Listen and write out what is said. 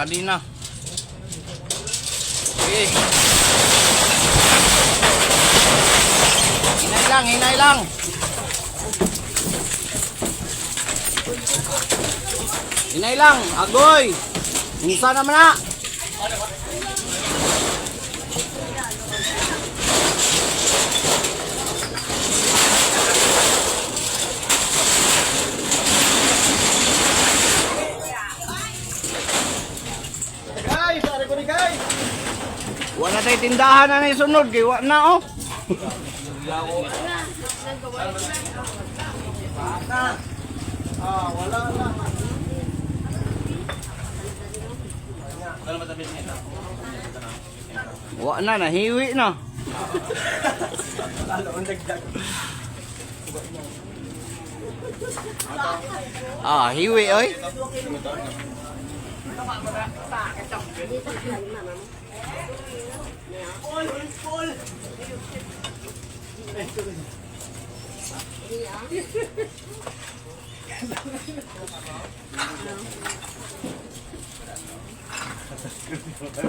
kanina. Okay. Hinay lang, hinay lang. Hinay lang, agoy. Minsan naman na. Ni guys. Wala tayo tindahan na na sunod. Wala na oh. Ah, wala na. Wala na, nahiwi na. Ah, hiwi oy. ฝากกันจบนี่ตัวนี้มันน้ำเอ๊ะโอ้ยโอ้ยโอ้ยนี่คือนี่อะฮ่าฮ่าฮ่า